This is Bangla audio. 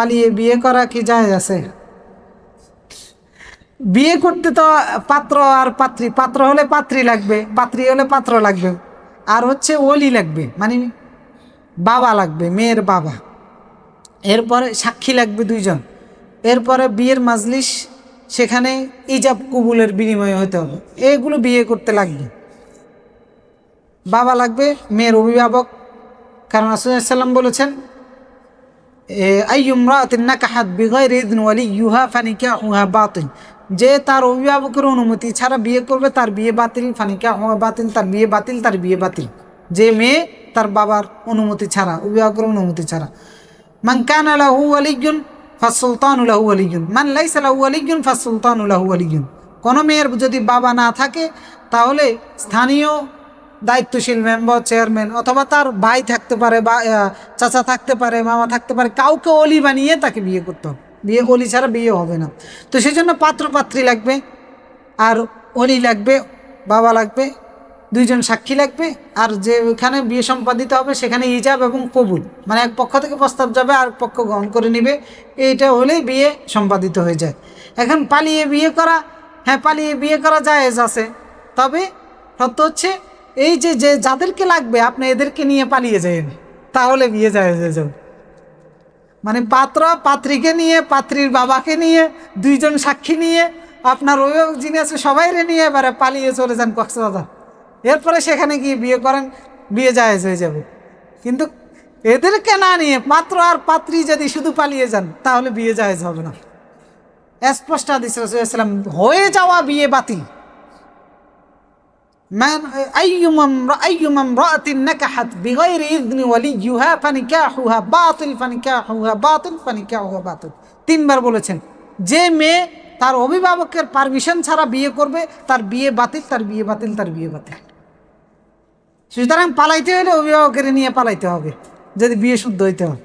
পালিয়ে বিয়ে করা কি যায় আছে? বিয়ে করতে তো পাত্র আর পাত্রী, পাত্র হলে পাত্রী লাগবে, পাত্রী হলে পাত্র লাগবে, আর হচ্ছে ওলি লাগবে মানে বাবা লাগবে, মেয়ের বাবা। এরপরে সাক্ষী লাগবে দুইজন। এরপরে বিয়ের মাজলিস সেখানে ইজাব কবুলের বিনিময়ে হতে হবে। এগুলো বিয়ে করতে লাগবে। বাবা লাগবে, মেয়ের অভিভাবক। কারণ আসসালাম বলেছেন আইয়ুমরাতিনাকাহাত বিগৈর ইদন ওয়ালি ইউহা ফানিকা হুহা বাতিল যে তার অভিভাবকের অনুমতি ছাড়া বিয়ে করবে, তার বিয়ে বাতিল ফানিকা হুয়া বাতিল, তার বিয়ে বাতিল, তার বিয়ে বাতিল। যে মেয়ে, তার বাবার অনুমতি ছাড়া, অভিভাবকের অনুমতি ছাড়া। মান কানা লাহু ওয়ালিয়ুন ফাসুলতানু লাহু ওয়ালিয়ুন। মান লাইসা লাহু ওয়ালিয়ুন ফাসুলতানু লাহু ওয়ালিয়ুন। কোনো মেয়ের যদি বাবা না থাকে, তাহলে স্থানীয় দায়িত্বশীল মেম্বার চেয়ারম্যান অথবা তার ভাই থাকতে পারে বা চাচা থাকতে পারে, মামা থাকতে পারে, কাউকে অলি বানিয়ে তাকে বিয়ে করতে হবে। বিয়ে, অলি ছাড়া বিয়ে হবে না। তো সেই জন্য পাত্র পাত্রী লাগবে, আর অলি লাগবে, বাবা লাগবে, দুইজন সাক্ষী লাগবে, আর যে ওখানে বিয়ে সম্পাদিত হবে সেখানে ইজাব এবং কবুল। মানে এক পক্ষ থেকে প্রস্তাব যাবে আর পক্ষ গ্রহণ করে নেবে। এইটা হলেই বিয়ে সম্পাদিত হয়ে যায়। এখন পালিয়ে বিয়ে করা হ্যাঁ পালিয়ে বিয়ে করা জায়েজ আছে। তবে সত্য হচ্ছে এই যে যে যাদেরকে লাগবে, আপনি এদেরকে নিয়ে পালিয়ে যাবেন তাহলে বিয়ে হয়ে যাবে মানে পাত্র, পাত্রীকে নিয়ে, পাত্রীর বাবাকে নিয়ে, দুইজন সাক্ষী নিয়ে, আপনার অভিভাবক যিনি আছে, সবাইরে নিয়ে এবারে পালিয়ে চলে যান কক্সবাজার। এরপরে সেখানে গিয়ে বিয়ে করেন, বিয়ে জায়েজ হয়ে যাবে কিন্তু এদেরকে না নিয়ে পাত্র আর পাত্রী যদি শুধু পালিয়ে যান, তাহলে বিয়ে জায়েজ হবে না। স্পষ্ট হাদিস রাসূলুল্লাহ হয়ে যাওয়া বিয়ে বাতিল। من أيما امرأ- أيما امرأة نكحت بغير إذن وليها فنكاحها باطل فنكاحها باطل فنكاحها باطل তিনবার বলেছেন যে মেয়ে তার অভিভাবকের পারমিশন ছাড়া বিয়ে করবে তার বিয়ে বাতিল তার বিয়ে বাতিল তার বিয়ে বাতিল সুতরাং পালাইতে হলে অভিভাবকের নিয়ে পালাইতে হবে যদি বিয়ে শুদ্ধ হইতে হয়